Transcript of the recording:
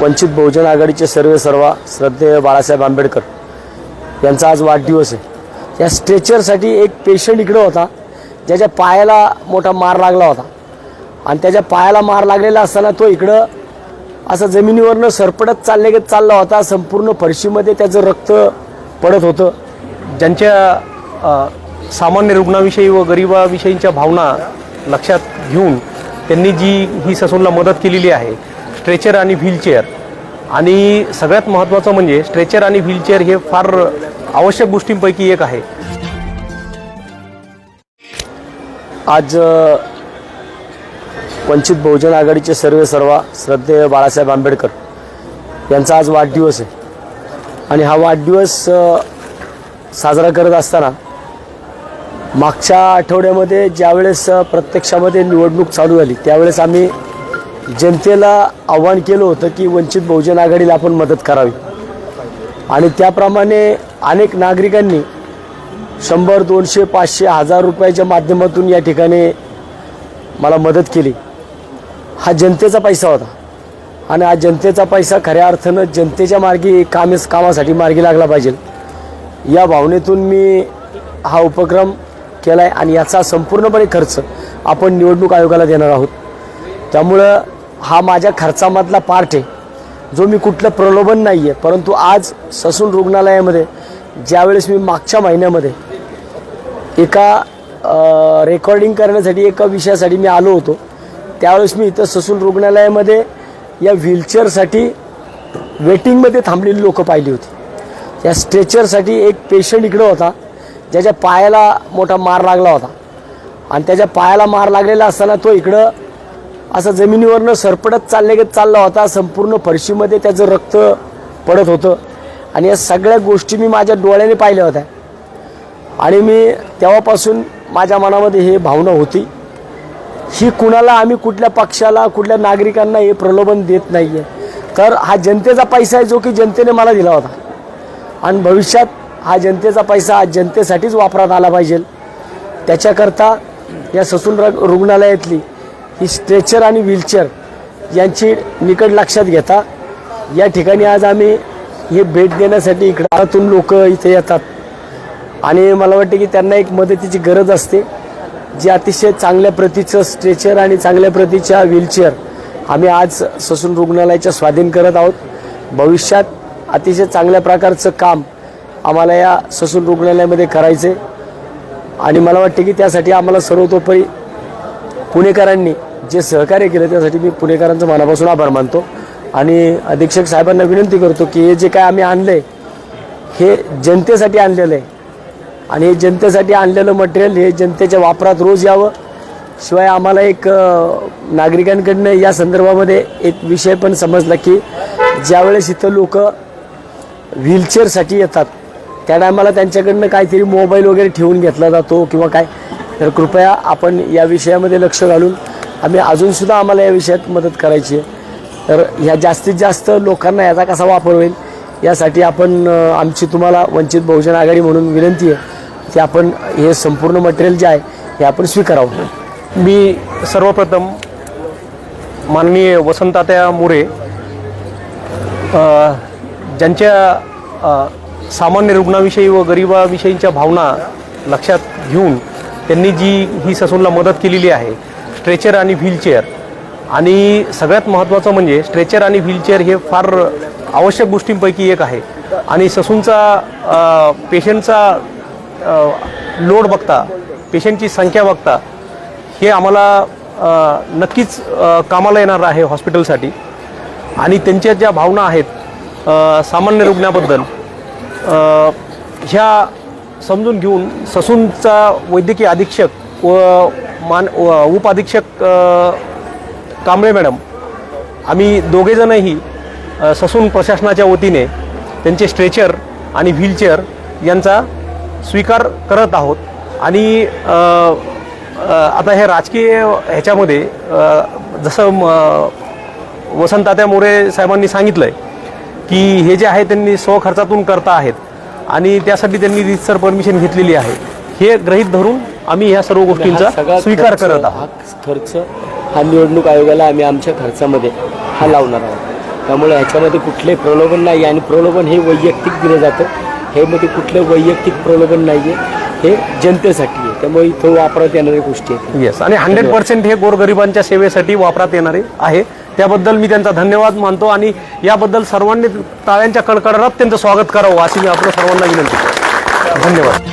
वंचित बहुजन आघाडीचे सर्व सर्वा श्रद्धेय बाळासाहेब आंबेडकर यांचा आज वाढदिवस आहे. या स्ट्रेचरसाठी एक पेशंट इकडं होता ज्याच्या पायाला मोठा मार लागला होता. आणि त्याच्या पायाला मार लागलेला असताना तो इकडं असं जमिनीवरनं सरपडत चालले गेत चालला होता. संपूर्ण फरशीमध्ये त्याचं रक्त पडत होतं. ज्यांच्या सामान्य रुग्णाविषयी व गरिबाविषयींच्या भावना लक्षात घेऊन त्यांनी जी ही ससूनला मदत केलेली आहे स्ट्रेचर आणि व्हीलचेअर. आणि सगळ्यात महत्त्वाचं म्हणजे स्ट्रेचर आणि व्हीलचेअर हे फार आवश्यक गोष्टींपैकी एक आहे. आज वंचित बहुजन आघाडीचे सर्वे सर्वा श्रद्धेय बाळासाहेब आंबेडकर यांचा आज वाढदिवस आहे. आणि हा वाढदिवस साजरा करत असताना मागच्या आठवड्यामध्ये ज्यावेळेस प्रत्यक्षामध्ये निवडणूक चालू झाली त्यावेळेस आम्ही जनतेला आव्हान केलं होतं की वंचित बहुजन आघाडीला आपण मदत करावी. आणि त्याप्रमाणे अनेक नागरिकांनी शंभर दोनशे पाचशे हजार रुपयाच्या माध्यमातून या ठिकाणी मला मदत केली. हा जनतेचा पैसा होता. आणि हा जनतेचा पैसा खऱ्या अर्थानं जनतेच्या मार्गी कामेस कामासाठी मार्गी लागला पाहिजे. या भावनेतून मी हा उपक्रम केला आहे आणि याचा संपूर्णपणे खर्च आपण निवडणूक आयोगाला देणार आहोत. त्यामुळं हा माझ्या खर्चामधला पार्ट आहे. जो मी कुठलं प्रलोभन नाही आहे परंतु आज ससून रुग्णालयामध्ये ज्यावेळेस मी मागच्या महिन्यामध्ये एका रेकॉर्डिंग करण्यासाठी एका विषयासाठी मी आलो होतो त्यावेळेस मी इथं ससून रुग्णालयामध्ये या व्हीलचेअरसाठी वेटिंगमध्ये थांबलेली लोकं पाहिली होती. या स्ट्रेचरसाठी एक पेशंट इकडं होता ज्याच्या पायाला मोठा मार लागला होता. आणि त्याच्या पायाला मार लागलेला असताना तो इकडं असं जमिनीवरनं सरपडत चालले गेत चालला होता. संपूर्ण फरशीमध्ये त्याचं रक्त पडत होतं. आणि या सगळ्या गोष्टी मी माझ्या डोळ्याने पाहिल्या होत्या. आणि मी तेव्हापासून माझ्या मनामध्ये हे भावना होती. ही कुणाला आम्ही कुठल्या पक्षाला कुठल्या नागरिकांना हे प्रलोभन देत नाही आहे तर हा जनतेचा पैसा आहे जो की जनतेने मला दिला होता. आणि भविष्यात हा जनतेचा पैसा हा जनतेसाठीच वापरात आला पाहिजे. त्याच्याकरता या ससून रग- रुग्णालयातली ही स्ट्रेचर आणि व्हीलचेअर यांची निकट लक्षात घेता या ठिकाणी आज आम्ही हे भेट देण्यासाठी इकडं लोक इथे येतात. आणि मला वाटतं की त्यांना एक मदतीची गरज असते जे अतिशय चांगल्या प्रतीचं स्ट्रेचर आणि चांगल्या प्रतीच्या व्हीलचेअर आम्ही आज ससून रुग्णालयाच्या स्वाधीन करत आहोत. भविष्यात अतिशय चांगल्या प्रकारचं काम आम्हाला या ससून रुग्णालयामध्ये करायचं आणि मला वाटते की त्यासाठी आम्हाला सर्वतोपरी पुणेकरांनी जे सहकार्य केलं त्यासाठी मी पुणेकरांचं मनापासून आभार मानतो. आणि अधीक्षक साहेबांना विनंती करतो की हे जे काय आम्ही आणलं आहे हे जनतेसाठी आणलेलं आहे. आणि हे जनतेसाठी आणलेलं मटेरियल हे जनतेच्या वापरात रोज यावं. शिवाय आम्हाला एक नागरिकांकडनं या संदर्भामध्ये एक विषय पण समजला की ज्यावेळेस इथं लोक व्हीलचेअरसाठी येतात त्या टायमाला त्यांच्याकडनं काहीतरी मोबाईल वगैरे ठेवून घेतला जातो किंवा काय. तर कृपया आपण या विषयामध्ये लक्ष घालून आम्ही अजूनसुद्धा आम्हाला या विषयात मदत करायची आहे. तर ह्या जास्तीत जास्त लोकांना याचा कसा वापर होईल यासाठी आपण आमची तुम्हाला वंचित बहुजन आघाडी म्हणून विनंती आहे की आपण हे संपूर्ण मटेरियल जे आहे हे आपण स्वीकारावं. मी सर्वप्रथम माननीय वसंतात्या मोरे ज्यांच्या सामान्य रुग्णाविषयी व गरिबाविषयींच्या भावना लक्षात घेऊन त्यांनी जी ही ससूनला मदत केलेली आहे स्ट्रेचर आणि व्हीलचेअर. आणि सगळ्यात महत्त्वाचं म्हणजे स्ट्रेचर आणि व्हीलचेअर हे फार आवश्यक गोष्टींपैकी एक आहे. आणि ससूनचा पेशंटचा लोड बघता पेशंटची संख्या बघता हे आम्हाला नक्कीच कामाला येणार आहे हॉस्पिटलसाठी. आणि त्यांच्या ज्या भावना आहेत सामान्य रुग्णाबद्दल ह्या समजून घेऊन ससूनचा वैद्यकीय अधीक्षक व मान व उपअधीक्षक कांबळे मॅडम आम्ही दोघेजणही ससून प्रशासनाच्या वतीने त्यांचे स्ट्रेचर आणि व्हीलचेअर यांचा स्वीकार करत आहोत. आणि आता हे राजकीय ह्याच्यामध्ये जसं म- वसंतात्या मोरे साहेबांनी सांगितलं आहे की हे जे आहे त्यांनी स्वखर्चातून करता आहेत आणि त्यासाठी त्यांनी रितसर परमिशन घेतलेली आहे. हे गृहीत धरून आम्ही ह्या सर्व गोष्टींचा स्वीकार करत आहोत. हा खर्च हा निवडणूक आयोगाला आम्ही आमच्या खर्चामध्ये हा लावणार आहोत. त्यामुळे ह्याच्यामध्ये कुठले प्रलोभन नाही आणि प्रलोभन हे वैयक्तिक दिलं जातं. हे मध्ये कुठलं वैयक्तिक प्रलोभन नाही आहे हे जनतेसाठी आहे. त्यामुळे इथं वापरत येणाऱ्या गोष्टी आहेत. येस आणि हंड्रेड पर्सेंट हे गोरगरिबांच्या सेवेसाठी वापरात येणारे आहे. त्याबद्दल मी त्यांचा धन्यवाद मानतो आणि याबद्दल सर्वांनी टाळ्यांच्या कडकडाटात त्यांचं स्वागत करावं अशी मी आपलं सर्वांना विनंती धन्यवाद.